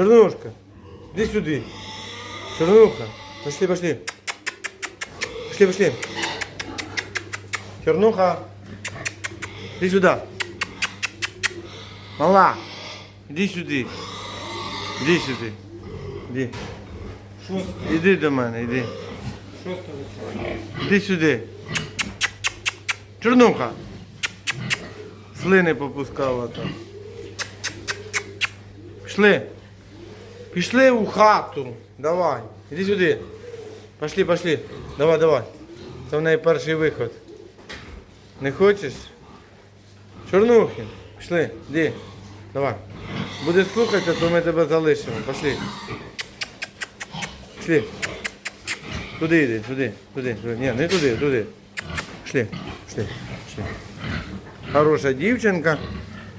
Чернушка, іди сюди. Чернуха, пошли, пошли. Пошли, пошли. Чернуха, іди сюди. Мала, іди сюди. Іди сюди. Іди. Іди до мене, іди. Іди сюди. Чорнуха. Слини попускала там. Пішли. Пішли у хату. Давай. Іди сюди. Пошли, пошли. Давай, давай. Це в неї перший виход. Не хочеш? Чорнухин. Пішли, іди. Давай. Будеш слухати, то ми тебе залишимо. Пошли. Пішли. Туди йди, туди, туди, туди. Ні, не туди, туди. Пішли, пішли, пішли. Хороша дівчинка.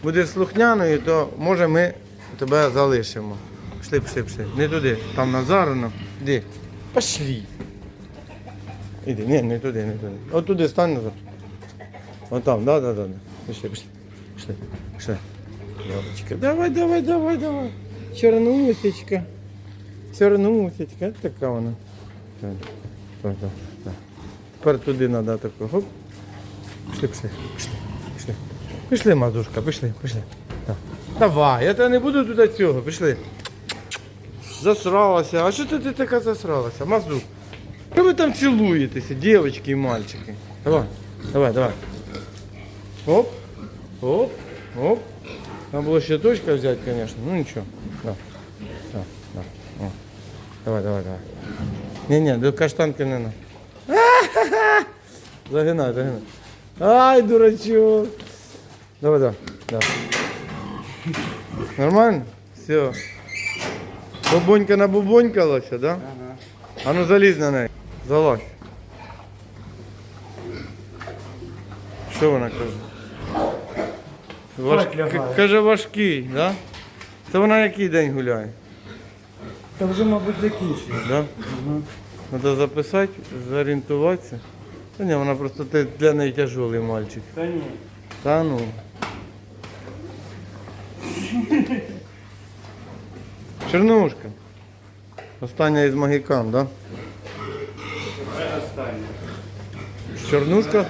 Будеш слухняною, то може ми тебе залишимо. Пішли, пішли, пішли. Не туди. Там Назарно. Іди. Пішли. Іди, ні, не туди, не туди. От туди стань назад. От там, да, да, да. Пішли, пішли. Пішли, пішли. Лапочка. Давай, давай, давай, давай. Чорнусечка. Чорнусечка. Така вона. Так, так, так. Тепер туди треба тако. Хоп. Пішли, пішли, пішли, пішли. Пішли, мазушка, пішли, пішли. Так. Давай, я тебе не буду туди цього, пішли. Засралася. А що ти, ти така засралася? Мазу. Що ви там цілуєтеся, дівчатки і мальчики? Давай, давай, давай. Оп, оп, оп. Треба було ще точка взяти, звісно. Ну нічого. Да. Да, да. О. Давай, давай, давай. Ні-ні, до каштанки не на. Загинай, загинай. Ай, дурачок. Давай, давай. давай. Нормально? Все. Бобонька набубонькалася, да? Ага. А ну залізь на неї. Залазь. Що вона каже? Важ... Лягає. Каже важкий, да? Це вона який день гуляє? Та вже, мабуть, закінчили. Да? Треба записати, зорієнтуватися. Та ні, вона просто для неї тяжелий мальчик. Та ні. Та ну. Чернушка. Остання із магікан, да? Це останнє. Чорнушка?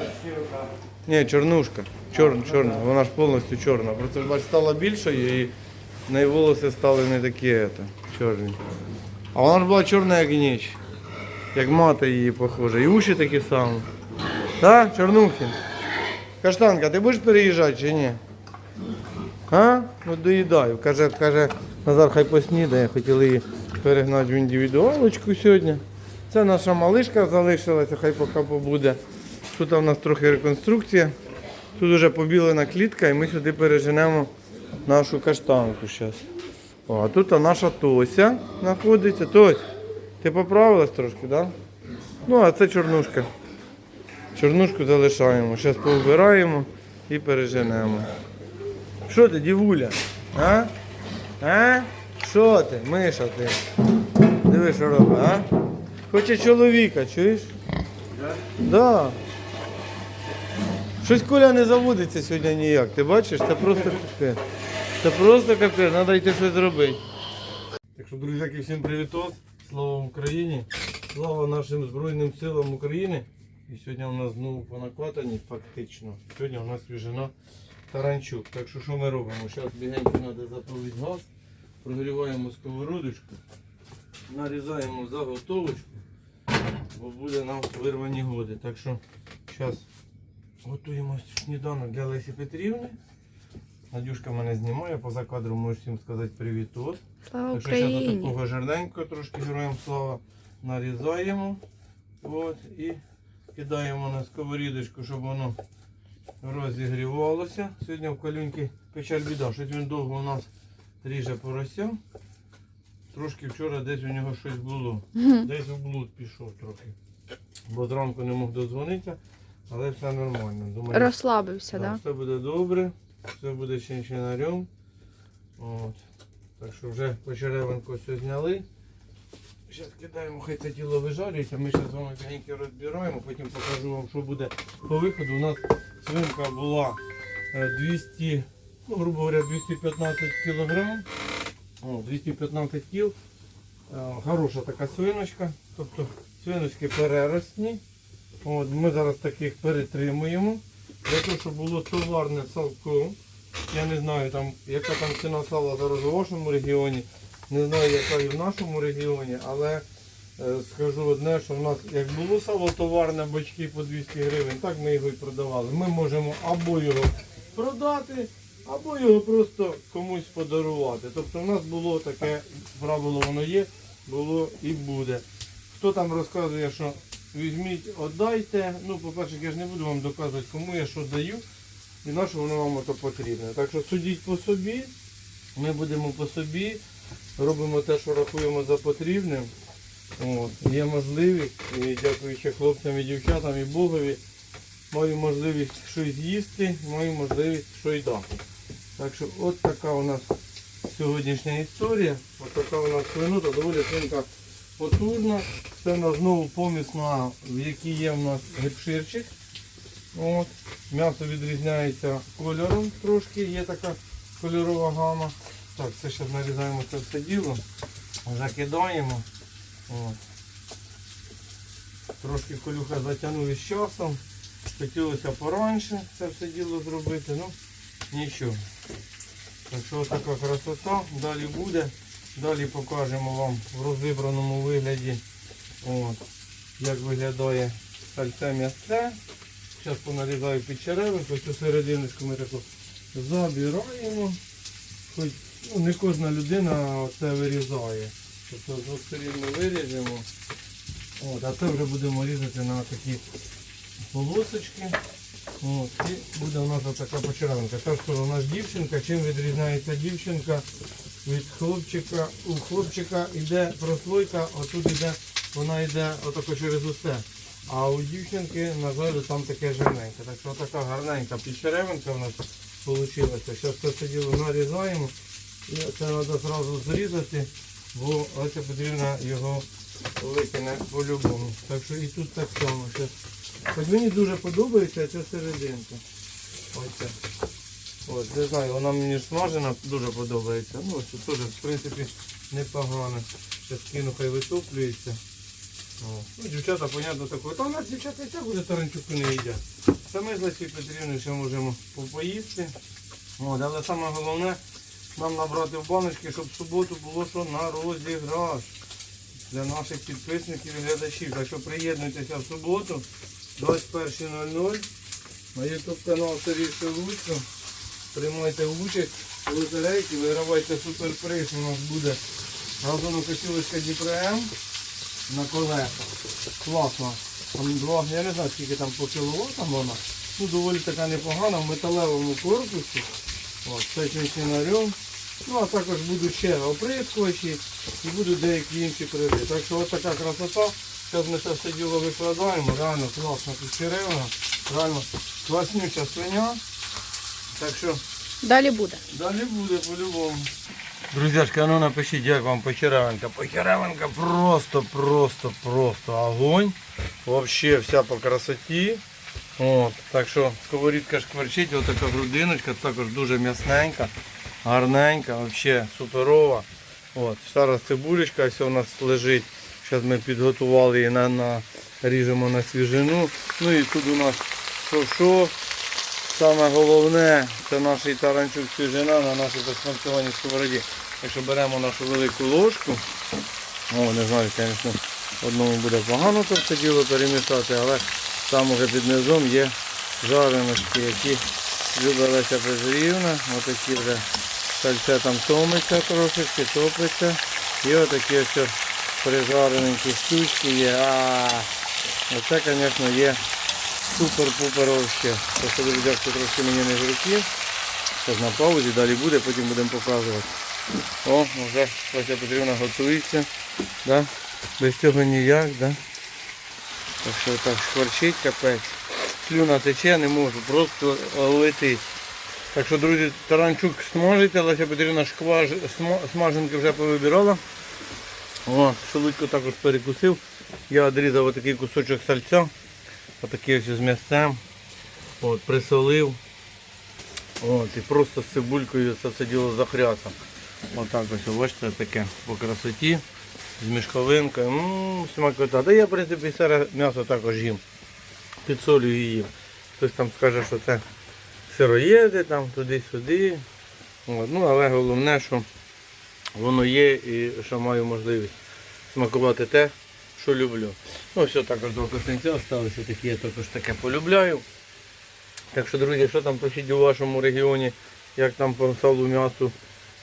Ні, чорнушка. Чорна, чорна. Вона ж повністю чорна. Просто бач, стала більшою і в неї волоси стали не такі ето, чорні. А вона ж була чорна, як ніч. Як мати її похожа. І уші такі самі. Так, Чорнухін? Каштанка, ти будеш переїжджати чи ні? А? Ну доїдаю. Каже, каже, Назар хай поснідає, хотіли її перегнати в індивідуалочку сьогодні. Це наша малишка залишилася, хай поки побуде. Тут у нас трохи реконструкція. Тут вже побілена клітка і ми сюди переженемо нашу каштанку зараз. О, а тут наша Тося знаходиться. Тось, ти поправилась трошки, так? Да? Ну, а це чорнушка. Чорнушку залишаємо. Зараз повбираємо і переженемо. Що ти, дівуля? А? А? Що ти? Миша ти? Диви, що робить, а? Хоче чоловіка, чуєш? Да? Да. Щось Коля не заводиться сьогодні ніяк. Ти бачиш? Це просто капець. Це просто капець, треба йти щось зробити. Так що, друзяки, всім привітос. Слава Україні! Слава нашим Збройним силам України. І сьогодні у нас знову по накатанні, фактично. Сьогодні у нас свіжина таранчук. Так що що ми робимо? Зараз бігенько треба запалити газ, прогріваємо сковородочку, нарізаємо заготовочку бо буде нам вирвані годи. Так що зараз готуємо сніданок для Лесі Петрівни. Надюшка мене знімає, поза кадром можу всім сказати привіт. Слава Так що зараз Україні! такого жирненького, трошки героям слава нарізаємо. От, і кидаємо на сковорідочку, щоб воно розігрівалося. Сьогодні в калюньки печаль біда, щось він довго у нас ріже порося. Трошки вчора десь у нього щось було. Десь в блуд пішов трохи. Бо зранку не мог дозвонитися, але все нормально. Думаю, Розслабився, да, все буде добре, все буде чинчинарем. От. Так що вже почеревинку все зняли. Зараз кидаємо, хай це тіло вижарюється, ми зараз з вами п'яненько розбираємо, потім покажу вам, що буде по виходу. У нас свинка була е, 200, ну, грубо говоря, 215 кг. 215 кіл. Е, Хороша така свиночка. Тобто свиночки переросні. От, ми зараз таких перетримуємо. Для того, щоб було товарне салко. Я не знаю, там, яка там ціна сала зараз у вашому регіоні. Не знаю, яка і в нашому регіоні, але е, скажу одне, що в нас як було сало товарне, бочки по 200 гривень, так ми його і продавали. Ми можемо або його продати, або його просто комусь подарувати. Тобто в нас було таке правило, воно є, було і буде. Хто там розказує, що візьміть, віддайте. Ну, по-перше, я ж не буду вам доказувати, кому я що даю і на що воно вам то потрібне. Так що судіть по собі, ми будемо по собі, робимо те, що рахуємо за потрібним. От. Є можливість, і дякуючи хлопцям і дівчатам і Богові, маю можливість щось з'їсти, маю можливість щось дати. Так що от така у нас сьогоднішня історія. От така у нас свинута, доволі свинка потужна. Це в нас знову помісна, в якій є в нас гепширчик. От. М'ясо відрізняється кольором трошки, є така кольорова гама. Так, це зараз нарізаємо це все діло, закидаємо. Трошки колюха затягнув із часом. Хотілося пораніше це все діло зробити, ну нічого. Так що така красота, далі буде. Далі покажемо вам в розібраному вигляді, от, як виглядає сальце м'ясце. Зараз понарізаю під черевинку, цю серединочку ми таку забираємо. Хоч ну, не кожна людина це вирізає. Тобто з двох сторін ми виріжемо. От, а це вже будемо різати на такі полосочки. От, і буде у нас така почеревинка. Так що у нас дівчинка, чим відрізняється дівчинка від хлопчика. У хлопчика йде прослойка, отут йде, вона йде отако через усе. А у дівчинки, на жаль, там таке жирненьке. Так що така гарненька підчеревинка у нас вийшла. Зараз це все діло нарізаємо. І це треба одразу зрізати, бо ось потрібно його викине по-любому. Так що і тут так само. Хоч мені дуже подобається ця серединка. Ось це. От, не знаю, вона мені смажена дуже подобається. Ну, це теж, в принципі, непогано. Зараз кину, хай витоплюється. Ну, дівчата, понятно, такое. Та у нас дівчата і так уже таранчуку не їдять. Саме з Лесі Петрівни ще можемо попоїсти. Але саме головне, нам набрати в баночки, щоб в суботу було що на розіграш для наших підписників і глядачів. Так що приєднуйтеся в суботу 21.00 на YouTube канал Сергій Шелуцько. Приймайте участь у лотерейці, вигравайте суперприз. У нас буде газонокосілочка Діпрем на колесах. Класно. Там два, я не знаю скільки там по кіловатам вона. Ну доволі така непогана в металевому корпусі. От, з цим свинарем. Ну а також будуть ще оприскувачі і будуть деякі інші призи. Так що от така красота. Зараз ми це все діло викладаємо. Реально класно тут черевна. Реально класнюча свиня. Так що Далі буде. Далі буде по-любому. Друзяшки, а ну напишіть, як вам почеревинка. Почеревинка просто, просто, просто огонь. Вообще вся по красоті. От, так що сковорідка шкварчить, ось така грудиночка, також дуже м'ясненька, гарненька, взагалі суперова. От, зараз цибулечка ось у нас лежить. Зараз ми підготували її на, на ріжемо на свіжину. Ну і тут у нас що. Саме головне це наш таранчук свіжина на нашій засмальцьованій сковороді. Якщо беремо нашу велику ложку, о, не знаю, звісно, одному буде погано це все діло перемішати, але там уже під низом є жареночки, які любить Леся Петрівна. Отакі вже сальце там томиться трошечки, топиться. І отакі ось прижарененькі штучки є. А, оце, звісно, є Супер-пупер вообще. Просто друзяшки трошки мені не жирки. Зараз на паузі, далі буде, потім будемо показувати. О, вже Вася Петрівна готується. Да? Без цього ніяк, да? Так що так шкварчить капець. Слюна тече, не можу, просто летить. Так що, друзі, таранчук смажите, Леся Петрівна шкваж, сма- смаженки вже повибирала. О, шелудько також перекусив. Я відрізав отакий кусочок сальця. Отакий ось з м'ясцем. От, присолив. От, і просто з цибулькою це все діло захрясав. Отак ось, бачите, таке по красоті, з мішковинкою. Ммм, смакота. Та я, в принципі, сире м'ясо також їм. Підсолюю їм. Хтось там скаже, що це сироєди, там туди-сюди. Ну, але головне, що воно є і що маю можливість смакувати те, що люблю. Ну, все також два костенця залишилися, такі я також таке полюбляю. Так що, друзі, що там пишіть у вашому регіоні, як там по салу м'ясу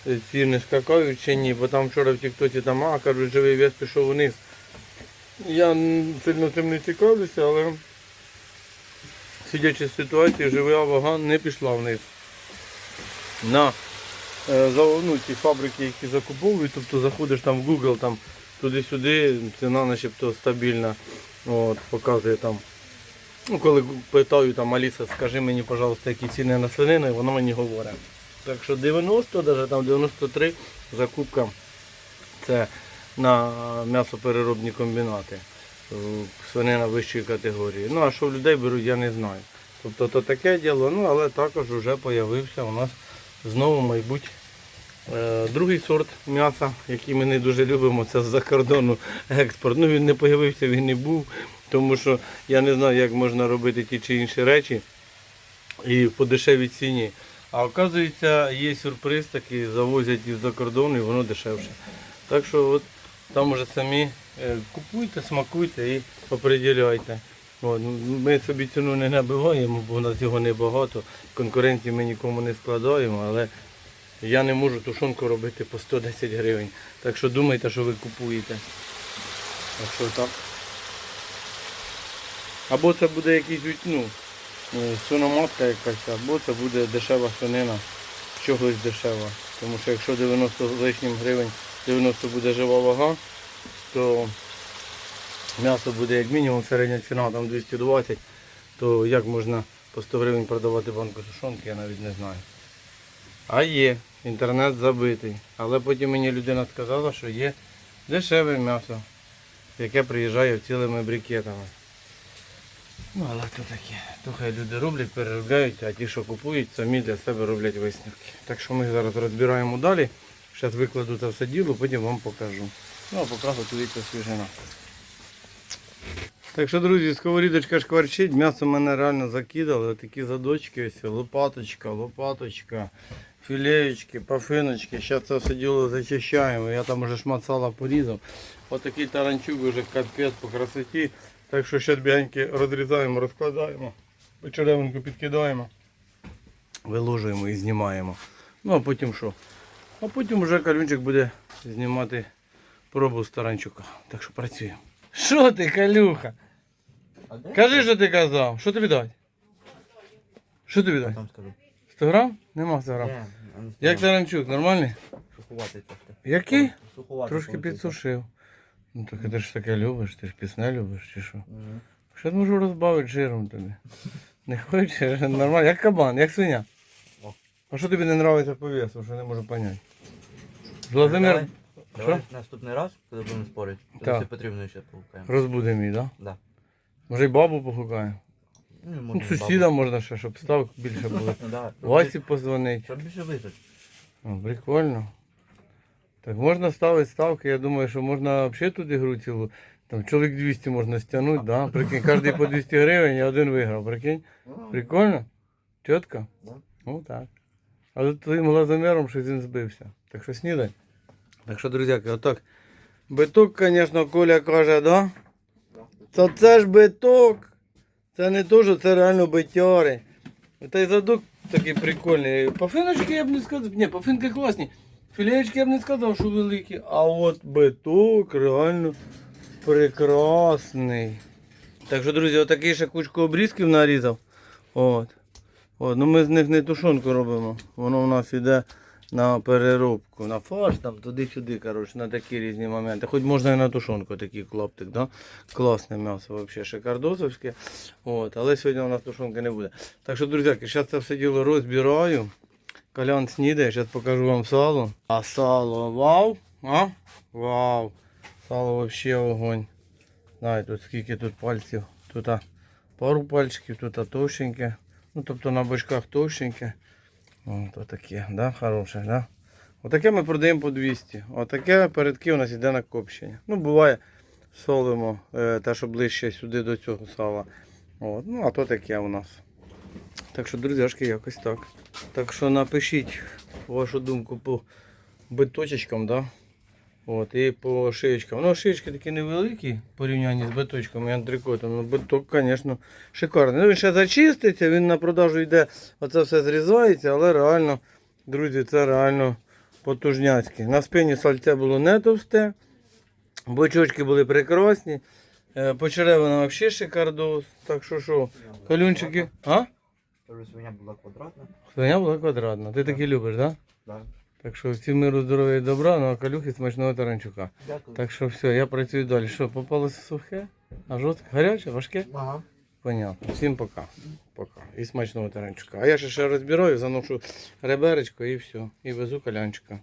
е, ціни скакають чи ні, бо там вчора в Тіктоці там, а, кажуть, живий вес пішов вниз. Я сильно цим не цікавлюся, але сидячи з ситуації, жива вага не пішла вниз. На е, ну, ті фабрики, які закуповують, тобто заходиш там в Google, там туди-сюди, ціна начебто стабільна. От, показує там. Ну, коли питаю там Аліса, скажи мені, пожалуйста, які ціни на свинину, і воно мені говорить. Так що 90, навіть там 93 закупка це на м'ясопереробні комбінати. Е, Свинина вищої категорії. Ну а що в людей беруть, я не знаю. Тобто то таке діло, ну але також вже з'явився у нас знову, мабуть, е, другий сорт м'яса, який ми не дуже любимо, це з-за кордону експорт. Ну він не з'явився, він не був, тому що я не знаю, як можна робити ті чи інші речі і по дешевій ціні. А оказується, є сюрприз такий, завозять із-за кордону і воно дешевше. Так що от там уже самі е, купуйте, смакуйте і оприділяйте. Ми собі ціну не набиваємо, бо у нас його небагато. Конкуренції ми нікому не складаємо, але я не можу тушонку робити по 110 гривень. Так що думайте, що ви купуєте. Так що так. Або це буде якийсь ну, е, свиноматка якась, або це буде дешева свинина, чогось дешева. Тому що якщо 90 з лишнім гривень, 90 буде жива вага, то м'ясо буде як мінімум середня ціна там 220, то як можна по 100 гривень продавати банку сушонки, я навіть не знаю. А є, інтернет забитий. Але потім мені людина сказала, що є дешеве м'ясо, яке приїжджає цілими брикетами. Ну, але то таке. То хай люди роблять, переробляють, а ті, що купують, самі для себе роблять висновки. Так що ми зараз розбираємо далі. Зараз викладу це все діло, потім вам покажу. Ну, а поки готується свіжина. Так що, друзі, сковорідочка шкварчить, м'ясо мене реально закидали. Отакі задочки, ось, лопаточка, лопаточка, філеєчки, пафиночки. Зараз це все діло зачищаємо. Я там вже шмат сала порізав. Отакий таранчук вже капець по красоті. Так що зараз бігеньки розрізаємо, розкладаємо, почеревинку підкидаємо, виложуємо і знімаємо. Ну а потім що? А потім вже калюнчик буде знімати пробу з таранчука. Так що працюємо. Що ти, калюха? Кажи, що ти казав. Що тобі дати? Що тобі дати? Там скажу. 100 грам? Нема 100 грам. Як таранчук, нормальний? Сухуватий трошки. Який? Сухуватий. Трошки підсушив. Ну так ти ж таке любиш, ти ж пісне любиш чи що? Мгм. Що можу розбавити жиром тобі? Не хочеш? Нормально, як кабан, як свиня. О. А що тобі не подобається по весу, що не можу зрозуміти? Владимир, Давай, давай наступний раз, коли будемо спорити, то Так. все потрібно ще погукаємо. розбуде мій, так? Да. Може й бабу погукаємо? Ну, Ну, можна сусіда бабу. можна ще, щоб ставок більше було. Ну, да. Васі позвонить. Щоб більше вижити. О, прикольно. Так можна ставити ставки, я думаю, що можна взагалі тут ігру цілу. Там чоловік 200 можна стягнути, да? Прикинь, кожен по 200 гривень і один виграв, прикинь. Прикольно? Чітко? Да. Ну так. Але твоїм глазомером щось він збився. Так що снідай. Так що, друзяки, отак. Биток, звісно, Коля каже, да? То це ж биток. Це не то, що це реально битяри. Та й задок такий прикольний. Пафиночки я б не сказав. Ні, пафинки класні. Філеєчки я б не сказав, що великі. А от биток реально прекрасний. Так що, друзі, отакий ще кучку обрізків нарізав. От. От, ну ми з них не тушонку робимо. Воно у нас йде на переробку, на фарш, там туди-сюди, коротше, на такі різні моменти. Хоч можна і на тушонку такий клаптик, да? класне м'ясо, взагалі шикардосовське. От, але сьогодні у нас тушонки не буде. Так що, друзяки, зараз це все діло розбираю. Колян снідає, зараз покажу вам сало. А сало вау! А? Вау! Сало взагалі огонь. Знаєте, тут скільки тут пальців. Тут пару пальчиків, тут товщеньке. Ну, тобто на бочках товщеньке. От таке, да, хороше, да? Отаке ми продаємо по 200. Отаке передки у нас йде на копчення. Ну, буває, солимо е, те, що ближче сюди до цього сала. От. Ну, а то таке у нас. Так що, друзяшки, якось так. Так що напишіть вашу думку по биточечкам, да? От, і по шиєчкам. Ну, шиєчки такі невеликі порівнянні з биточками і антрикотом. Ну, биток, звісно, шикарний. Ну, він ще зачиститься, він на продажу йде, оце все зрізається, але реально, друзі, це реально потужняцьке. На спині сальце було не товсте, бочочки були прекрасні. Е, По черевинам взагалі шикардос. Так що що, калюнчики. А? Свиня була квадратна. Свиня була квадратна. Ти такі любиш, так? Да? Да. Так що всім миру, здоров'я і добра, ну а калюхи смачного таранчука. Дякую. Так що все, я працюю далі. Що, попалося сухе? А жорстке? Гаряче, важке? Ага. Понятно. Всім пока. Пока. І смачного таранчука. А я ще ще розбираю, заношу реберечко і все. І везу калянчика.